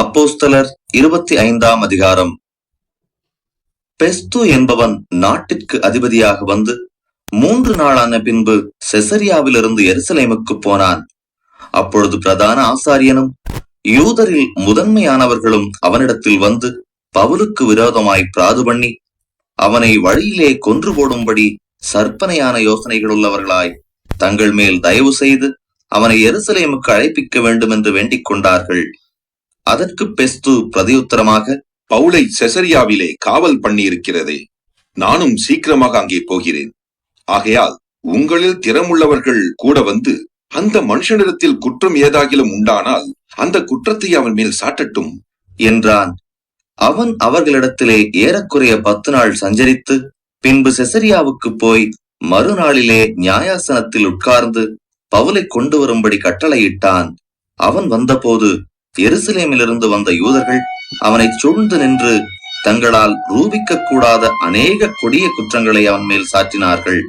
அப்போஸ்தலர் இருபத்தி ஐந்தாம் அதிகாரம். பெஸ்து என்பவன் நாட்டிற்கு அதிபதியாக வந்து மூன்று நாளான பின்பு செசரியாவிலிருந்து எருசலேமுக்கு போனான். அப்பொழுது பிரதான ஆசாரியனும் யூதரில் முதன்மையானவர்களும் அவனிடத்தில் வந்து பவுலுக்கு விரோதமாய் பிராது பண்ணி அவனை வழியிலே கொன்று போடும்படி சற்பனையான யோசனைகள் உள்ளவர்களாய் தங்கள் மேல் தயவு செய்து அவனை எருசலேமுக்கு அழைப்பிக்க வேண்டும் என்று வேண்டிக் கொண்டார்கள். அதற்கு பெஸ்து பிரதியுத்தரமாக பவுலை செசரியாவிலே காவல் பண்ணியிருக்கிறதே. நானும் சீக்கிரமாக அங்கே போகிறேன். ஆகையால் உங்களில் திறமுள்ளவர்கள் கூட வந்து அந்த மனுஷனிடத்தில் குற்றம் ஏதாகிலும் உண்டானால் அந்த குற்றத்தை அவன் மேல் சாட்டட்டும் என்றான். அவன் அவர்களிடத்திலே ஏறக்குறைய பத்து நாள் சஞ்சரித்து பின்பு செசரியாவுக்கு போய் மறுநாளிலே நியாயாசனத்தில் உட்கார்ந்து பவுலை கொண்டு வரும்படி கட்டளையிட்டான். அவன் வந்தபோது எருசலேமிலிருந்து வந்த யூதர்கள் அவனைச் சூழ்ந்து நின்று தங்களால் ரூபிக்க கூடாத அநேக கொடிய குற்றங்களை அவன் மேல் சாற்றினார்கள்.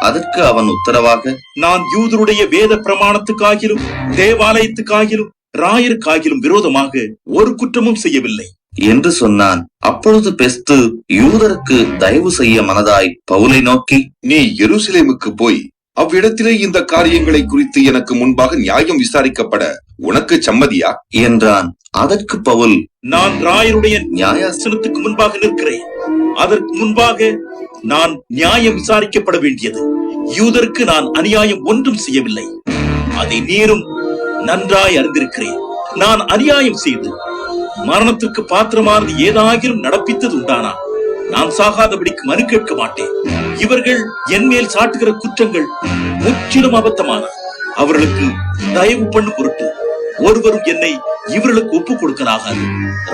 அதற்கு அவன் உத்தரவாக நான் யூதருடைய வேத பிரமாணத்துக்காகிலும் தேவாலயத்துக்காகிலும் ராயருக்காகிலும் விரோதமாக ஒரு குற்றமும் செய்யவில்லை. என்று சொன்னான். அப்பொழுது பெஸ்து யூதருக்கு தயவு செய்ய மனதாய் பவுலை நோக்கி நீ எருசலேமுக்கு போய் அவ்விடத்திலே இந்த காரியங்களை குறித்து எனக்கு முன்பாக நியாயம் விசாரிக்கப்பட உனக்கு சம்மதியா? என்றான். அதற்கு பவுல் நான் ராயருடைய நியாயாச நியாயாசனத்துக்கு முன்பாக நிற்கிறேன். அதற்கு முன்பாக நான் நியாயம் விசாரிக்கப்பட வேண்டியது. யூதருக்கு நான் அநியாயம் ஒன்றும் செய்யவில்லை. அதை நீரும் நன்றாய் அறிந்திருக்கிறேன். நான் அநியாயம் செய்து மரணத்திற்கு பாத்திரமானது ஏதாகிலும் நடப்பித்தது உண்டானா? நான் சாகாதபடிக்கு மனு கேட்க மாட்டேன். இவர்கள் என் மேல் சாட்டுகிற குற்றங்கள் முற்றிலும் அபத்தமான. அவர்களுக்கு தயவு பண்ணு பொருட்டு ஒருவரும் என்னை இவர்களுக்கு ஒப்புக் கொடுக்கலாகாது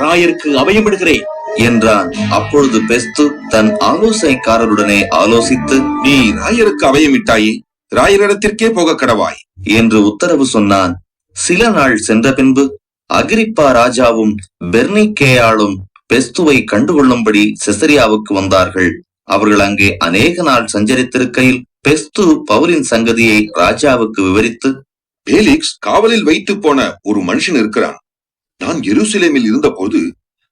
ராயருக்கு அபயமிடுகிறேன் என்றான். அப்பொழுது பெஸ்து தன் ஆலோசனைக்காரருடனே ஆலோசித்து நீ ராயருக்கு அபயமிட்டாயே ராயரிடத்திற்கே போக கடவாய் என்று உத்தரவு சொன்னான். சில நாள் சென்ற பின்பு அகிரிப்பா ராஜாவும் பெர்னிக்கேயாளும் பெஸ்துவை கண்டுகொள்ளும்படி செசரியாவுக்கு வந்தார்கள். அவர்கள் அங்கே அநேக நாள் சஞ்சரித்திருக்கையில் பெஸ்து பவுலின் சங்கதியை ராஜாவுக்கு விவரித்து பேலிக்ஸ் காவலில் வைத்து போன ஒரு மனுஷன் இருக்கிறான். நான் எருசலேமில் இருந்தபோது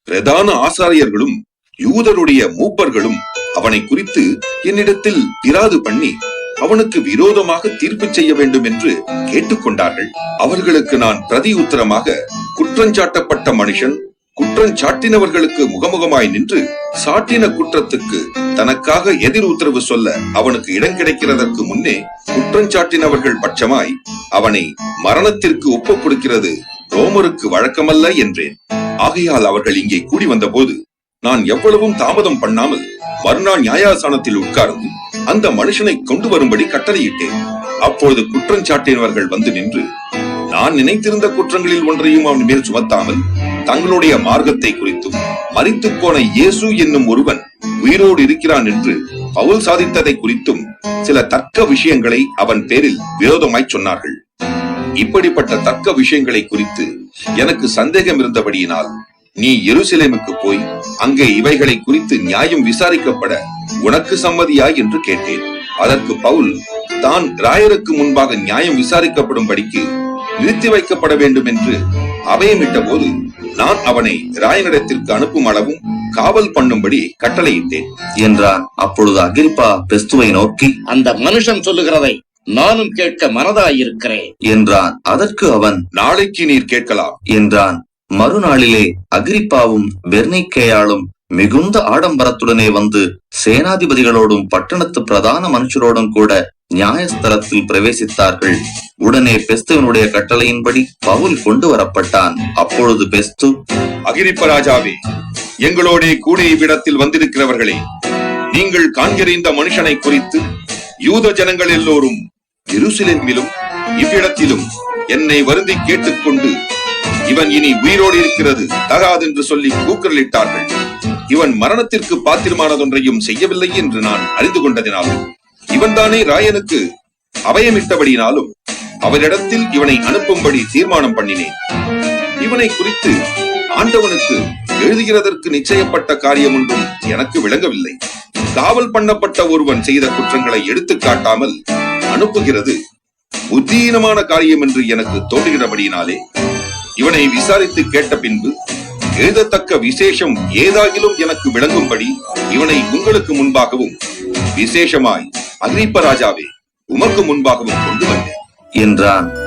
பிரதான ஆசாரியர்களும் யூதருடைய மூப்பர்களும் அவனை குறித்து என்னிடத்தில் இராது பண்ணி அவனுக்கு விரோதமாக தீர்ப்பு செய்ய வேண்டும் என்று கேட்டுக்கொண்டார்கள். அவர்களுக்கு நான் பிரதி உத்தரமாக குற்றஞ்சாட்டப்பட்ட மனுஷன் குற்றஞ்சாட்டினவர்களுக்கு முகமுகமாய் நின்று சாட்டின குற்றத்துக்கு தனக்காக எதிர் உத்தரவு சொல்ல அவனுக்கு இடம் கிடைக்கிறதற்கு முன்னே குற்றஞ்சாட்டினவர்கள் பட்சமாய் அவனை மரணத்திற்கு ஒப்புக் கொடுக்கிறது ரோமருக்கு வழக்கமல்ல என்றேன். ஆகையால் அவர்கள் இங்கே கூடி வந்தபோது நான் எவ்வளவும் தாமதம் பண்ணாமல் மறுநாள் நியாயாசனத்தில் உட்கார்ந்து அந்த மனுஷனை கொண்டு வரும்படி கட்டளையிட்டேன். அப்பொழுது குற்றஞ்சாட்டினவர்கள் வந்து நின்று நான் நினைத்திருந்த குற்றங்களில் ஒன்றையும் அவன் மேல் சுமத்தாமல் தங்களுடைய மார்க்கத்தை குறித்தும் மறித்து போன இயேசு என்னும் ஒருவன் உயிரோடு இருக்கிறான் என்று பவுல் சாதித்ததை குறித்தும் சில தர்க்க விஷயங்களை அவன் பேரில் விரோதமாய் சொன்னார்கள். இப்படிப்பட்ட தர்க்க விஷயங்களை குறித்து எனக்கு சந்தேகம் இருந்தபடியினால் நீ எருசலேமுக்கு போய் அங்கே இவைகளை குறித்து நியாயம் விசாரிக்கப்பட உனக்கு சம்மதியா என்று கேட்டேன். அதற்கு பவுல் தான் ராயருக்கு முன்பாக நியாயம் விசாரிக்கப்படும்படிக்கு நிறுத்தி வைக்கப்பட வேண்டும் என்று அபயமிட்ட போது நான் அவனை ராயனிடத்திற்கு அனுப்பும் அளவும் காவல் பண்ணும்படி கட்டளையிட்டேன். என்றான் அப்பொழுது அகிரிப்பா பெஸ்துவை நோக்கி அந்த மனுஷன் சொல்லுகிறதை நானும் கேட்க மனதாயிருக்கிறேன். என்றான். அதற்கு அவன் நாளைக்கு நீர் கேட்கலாம் என்றான். மறுநாளிலே அகிரிப்பாவும் பெர்னிக்கேயாளும் மிகுந்த ஆடம்பரத்துடனே வந்து சேனாதிபதிகளோடும் பட்டணத்து பிரதான மனுஷரோடும் கூட நியாயஸ்தலத்தில் பிரவேசித்தார்கள். உடனே பெஸ்துவனுடைய கட்டளையின்படி பவுல் கொண்டு வரப்பட்டான் அப்பொழுது பெஸ்து அகிரிப்ப ராஜாவே எங்களோட கூட இவ்விடத்தில் வந்திருக்கிறவர்களே நீங்கள் காண்கிற இந்த மனுஷனை குறித்து யூத ஜனங்கள் எல்லோரும் எருசலேமிலும் இவ்விடத்திலும் என்னை வருந்தி கேட்டுக்கொண்டு இவன் இனி உயிரோடு இருக்கிறது தகாதென்று சொல்லி கூக்குரலிட்டார்கள். இவன் மரணத்திற்கு பாத்திரமானதொன்றையும் செய்யவில்லை என்று நான் அறிந்து கொண்டதினாலும் இவன்தானே ராயனுக்கு அபயமிட்டபடினாலும் அவரிடத்தில் இவனை அனுப்பும்படி தீர்மானம் பண்ணினேன். இவனை குறித்து ஆண்டவனுக்கு எழுதுகிறதற்கு நிச்சயப்பட்ட காரியம் ஒன்றும் எனக்கு விளங்கவில்லை. காவல் பண்ணப்பட்ட ஒருவன் செய்த குற்றங்களை எடுத்து காட்டாமல் அனுப்புகிறது புத்தீனமான காரியம் என்று எனக்கு தோன்றுகிறபடியினாலே இவனை விசாரித்து கேட்ட பின்பு எழுதத்தக்க விசேஷம் ஏதாகிலும் எனக்கு விளங்கும்படி இவனை உங்களுக்கு முன்பாகவும் விசேஷமாய் அகிரிப்ப ராஜாவே உமக்கு முன்பாகவும் கொண்டு வந்தேன். என்றான்.